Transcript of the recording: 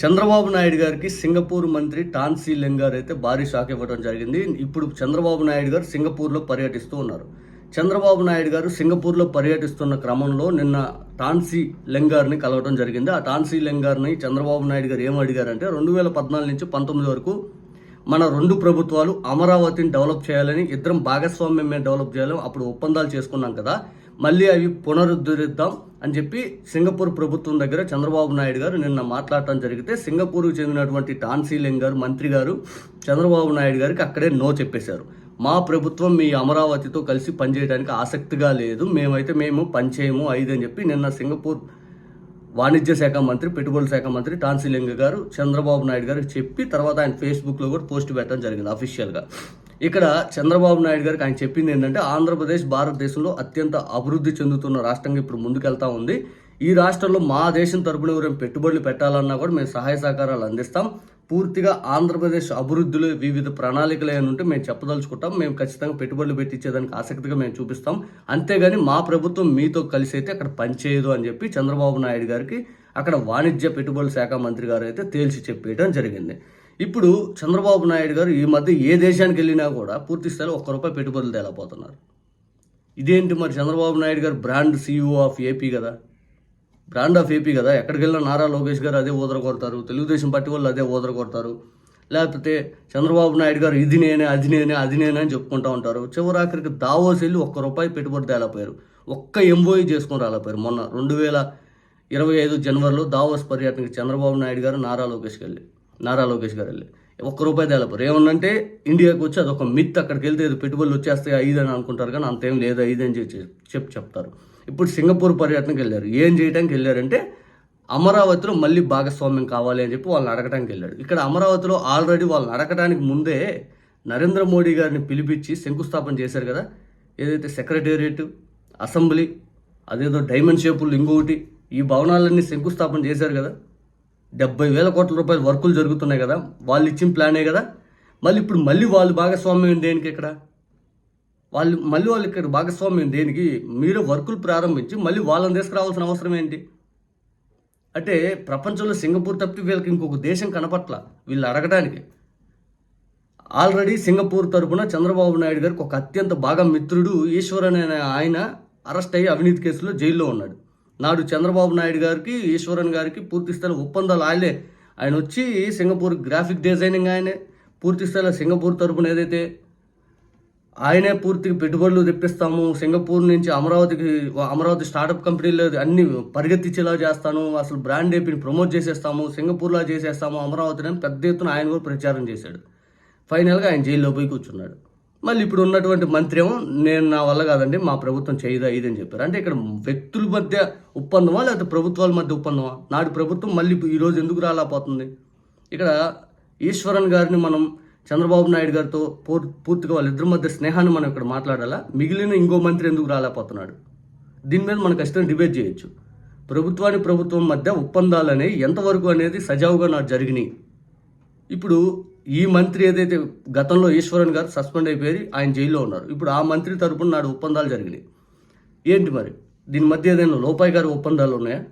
చంద్రబాబు నాయుడు గారికి సింగపూర్ మంత్రి టాన్సీ లెంగార్ అయితే భారీ షాక్ ఇవ్వడం జరిగింది. ఇప్పుడు చంద్రబాబు నాయుడు గారు సింగపూర్లో పర్యటిస్తూ ఉన్నారు. చంద్రబాబు నాయుడు గారు సింగపూర్లో పర్యటిస్తున్న క్రమంలో నిన్న టాన్సీ లెంగార్ని కలవడం జరిగింది. ఆ టాన్సీ లెంగార్ని చంద్రబాబు నాయుడు గారు ఏం అడిగారంటే రెండు వేల పద్నాలుగు నుంచి పంతొమ్మిది వరకు మన రెండు ప్రభుత్వాలు అమరావతిని డెవలప్ చేయాలని ఇద్దరం భాగస్వామ్యం మీద డెవలప్ చేయాలని అప్పుడు ఒప్పందాలు చేసుకున్నాం కదా. మళ్ళీ అవి పునరుద్ధరిద్దాం అని చెప్పి సింగపూర్ ప్రభుత్వం దగ్గర చంద్రబాబు నాయుడు గారు నిన్న మాట్లాడటం జరిగితే సింగపూర్కు చెందినటువంటి టాన్సీలింగ్ గారు మంత్రి గారు చంద్రబాబు నాయుడు గారికి అక్కడే నో చెప్పేశారు. మా ప్రభుత్వం మీ అమరావతితో కలిసి పనిచేయడానికి ఆసక్తిగా లేదు. మేమైతే మేము పనిచేయము ఐదు అని చెప్పి నిన్న సింగపూర్ వాణిజ్య శాఖ మంత్రి పెట్టుబడుల శాఖ మంత్రి టాన్సీలింగ్ గారు చంద్రబాబు నాయుడు గారికి చెప్పి తర్వాత ఆయన ఫేస్బుక్లో కూడా పోస్ట్ పెట్టడం జరిగింది అఫీషియల్గా ఇక్కడ చంద్రబాబు నాయుడు గారికి ఆయన చెప్పింది ఏంటంటే ఆంధ్రప్రదేశ్ భారతదేశంలో అత్యంత అభివృద్ధి చెందుతున్న రాష్ట్రంగా ఇప్పుడు ముందుకెళ్తా ఉంది. ఈ రాష్ట్రంలో మా దేశం తరపున ఎవరైనా పెట్టుబడులు పెట్టాలన్నా కూడా మేము సహాయ సహకారాలు అందిస్తాం. పూర్తిగా ఆంధ్రప్రదేశ్ అభివృద్ధిలో వివిధ ప్రణాళికలు ఏమైనా ఉంటే మేము చెప్పదలుచుకుంటాం. మేము ఖచ్చితంగా పెట్టుబడులు పెట్టించేదానికి ఆసక్తిగా మేము చూపిస్తాం. అంతేగాని మా ప్రభుత్వం మీతో కలిసి అయితే అక్కడ పనిచేయదు అని చెప్పి చంద్రబాబు నాయుడు గారికి అక్కడ వాణిజ్య పెట్టుబడుల శాఖ మంత్రి గారు అయితే తేల్చి చెప్పేయడం జరిగింది. ఇప్పుడు చంద్రబాబు నాయుడు గారు ఈ మధ్య ఏ దేశానికి వెళ్ళినా కూడా పూర్తి స్థాయిలో ఒక్క రూపాయి పెట్టుబడులు తేలపోతున్నారు ఇదేంటి మరి చంద్రబాబు నాయుడు గారు బ్రాండ్ సీఈఓ ఆఫ్ ఏపీ కదా? బ్రాండ్ ఆఫ్ ఏపీ కదా? ఎక్కడికి వెళ్ళినా నారా లోకేష్ గారు అదే ఊదర కొడతారు తెలుగుదేశం పార్టీ వాళ్ళు అదే ఊదర కొడతారు. లేకపోతే చంద్రబాబు నాయుడు గారు ఇది నేనే అది నేనే అది నేనే అని చెప్పుకుంటూ ఉంటారు. చివరాఖరికి దావోస్ వెళ్ళి ఒక్క రూపాయి పెట్టుబడి తేలపోయారు ఒక్క ఎంబోయి చేసుకుని రాలేపోయారు మొన్న రెండు వేల ఇరవై ఐదు జనవరిలో దావోస్ పర్యటనకి చంద్రబాబు నాయుడు గారు నారా లోకేష్కి వెళ్ళి నారా లోకేష్ గారు వెళ్ళి. ఒక్క రూపాయి తేలపోరు ఏమన్నంటే ఇండియాకి వచ్చి అదొక మిత్ అక్కడికి వెళ్తే పెట్టుబడులు వచ్చేస్తాయి ఐదు అని అనుకుంటారు కానీ అంతేం లేదు ఐదు అని చెప్పి చెప్పి చెప్తారు. ఇప్పుడు సింగపూర్ పర్యటనకి వెళ్ళారు. ఏం చేయడానికి వెళ్ళారంటే అమరావతిలో మళ్ళీ భాగస్వామ్యం కావాలి అని చెప్పి వాళ్ళని అడగడానికి వెళ్ళాడు ఇక్కడ అమరావతిలో ఆల్రెడీ వాళ్ళని అడగడానికి ముందే నరేంద్ర మోడీ గారిని పిలిపించి శంకుస్థాపన చేశారు కదా. ఏదైతే సెక్రటేరియట్ అసెంబ్లీ అదేదో డైమండ్ షేపులు ఇంకొకటి ఈ భవనాలన్నీ శంకుస్థాపన చేశారు కదా. డెబ్బై వేల కోట్ల రూపాయల వర్కులు జరుగుతున్నాయి కదా వాళ్ళు ఇచ్చిన ప్లానే కదా. మళ్ళీ ఇప్పుడు మళ్ళీ వాళ్ళు భాగస్వామ్యం దేనికి ఇక్కడ? వాళ్ళు మళ్ళీ వాళ్ళు ఇక్కడ భాగస్వామ్యం దేనికి? మీరు వర్కులు ప్రారంభించి మళ్ళీ వాళ్ళని తీసుకురావాల్సిన అవసరం ఏంటి? అంటే ప్రపంచంలో సింగపూర్ తప్పి వీళ్ళకి ఇంకొక దేశం కనపట్ల వీళ్ళు అడగడానికి. ఆల్రెడీ సింగపూర్ తరపున చంద్రబాబు నాయుడు గారికి ఒక అత్యంత బాగా మిత్రుడు ఈశ్వరన్ అనే ఆయన అరెస్ట్ అయ్యి అవినీతి కేసులో జైల్లో ఉన్నాడు. నాడు చంద్రబాబు నాయుడు గారికి ఈశ్వరన్ గారికి పూర్తిస్థాయిలో ఒప్పందాలు ఆయనే ఆయన వచ్చి సింగపూర్ గ్రాఫిక్ డిజైనింగ్ ఆయనే పూర్తిస్థాయిలో సింగపూర్ తరపున ఏదైతే ఆయనే పూర్తిగా పెట్టుబడులు తెప్పిస్తాము సింగపూర్ నుంచి అమరావతికి అమరావతి స్టార్టప్ కంపెనీలు అన్ని పరిగెత్తించేలా చేస్తాను అసలు బ్రాండ్ ఏపీని ప్రమోట్ చేసేస్తాము సింగపూర్లా చేసేస్తాము అమరావతిని పెద్ద ఎత్తున ఆయన కూడా ప్రచారం చేశాడు. ఫైనల్గా ఆయన జైల్లో పోయి కూర్చున్నాడు. మళ్ళీ ఇప్పుడు ఉన్నటువంటి మంత్రి ఏమో నేను నా వల్ల కాదండి మా ప్రభుత్వం చేయదా ఇది అని చెప్పారు. అంటే ఇక్కడ వ్యక్తుల మధ్య ఒప్పందమా లేకపోతే ప్రభుత్వాల మధ్య ఒప్పందమా? నాడు ప్రభుత్వం మళ్ళీ ఈరోజు ఎందుకు రాలేకపోతుంది? ఇక్కడ ఈశ్వరన్ గారిని మనం చంద్రబాబు నాయుడు గారితో పూర్- పూర్తిగా వాళ్ళిద్దరి మధ్య స్నేహాన్ని మనం ఇక్కడ మాట్లాడాలా? మిగిలిన ఇంకో మంత్రి ఎందుకు రాలేకపోతున్నాడు? దీని మీద మనం ఖచ్చితంగా డిబేట్ చేయొచ్చు. ప్రభుత్వానికి ప్రభుత్వం మధ్య ఒప్పందాలు అనేవి ఎంతవరకు అనేది సజావుగా నాకు జరిగినాయి. ఇప్పుడు ఈ మంత్రి ఏదైతే గతంలో ఈశ్వరన్ గారు సస్పెండ్ అయిపోయి ఆయన జైల్లో ఉన్నారు. ఇప్పుడు ఆ మంత్రి తరపున నాడు ఒప్పందాలు జరిగినాయి. ఏంటి మరి? దీని మధ్య ఏదైనా లోపాయి గారి ఒప్పందాలు ఉన్నాయా?